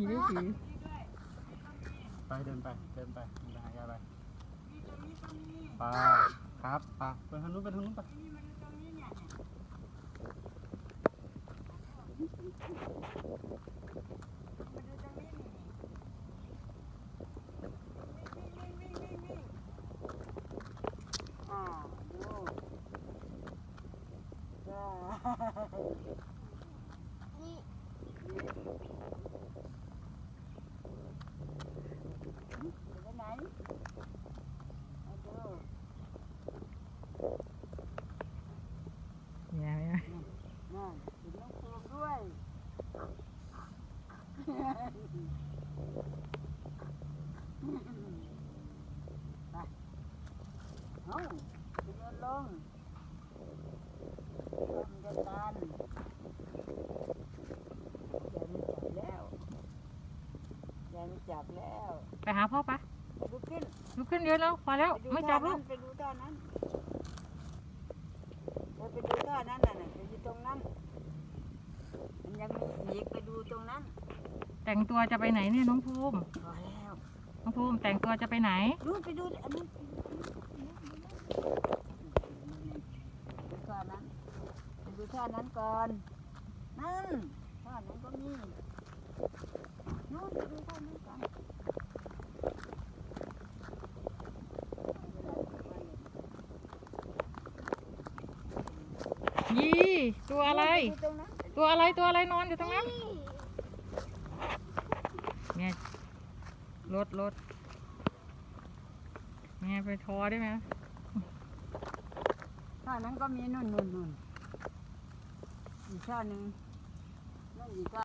ผีได้ผีไปเดินไปเดินไปเดินไปหายายไปไปครับไปไปทางนู้นไปทางนู้นไป เนี่ยเนี่ยนั่นเห็นน้องโคมด้วยไปเอาไปเดินลงมันจะตันยายไม่จับแล้ว ไปหาพ่อปะยายไม่จับแล้วไป ลุกขึ้นลุกขึ้นเยอะแล้วพอแล้วไปดูไม่ท่าจับลูนั้กนไปดูท่านั้นไปไปดูท่านั้นน่ะน่ะไปอยู่ตรงนั้นมันยังมีอีกไปดูตรงนั้น แต่งตัวจะไปไหนเนี่ยน้องภูมิพอแล้วน้องภูมิแต่งตัวจะไปไหนดูไปดูอันนั้นดูท่านั้นไปดูท่านั้นก่อนนั่นท่านั้นก็มีนู่นไปดูท่านั้นก่อน ยี่ตัวอะไร ตรงนั้นตัวอะไรตัวอะไรนอนอยู่ตรงนั้นเนี่ยรถรถเนี่ยไปทอได้ไหมถ่านั้นก็มีนุ่นนุ่นนุ่นอีกชาหนึ่งนั่นอีกท่า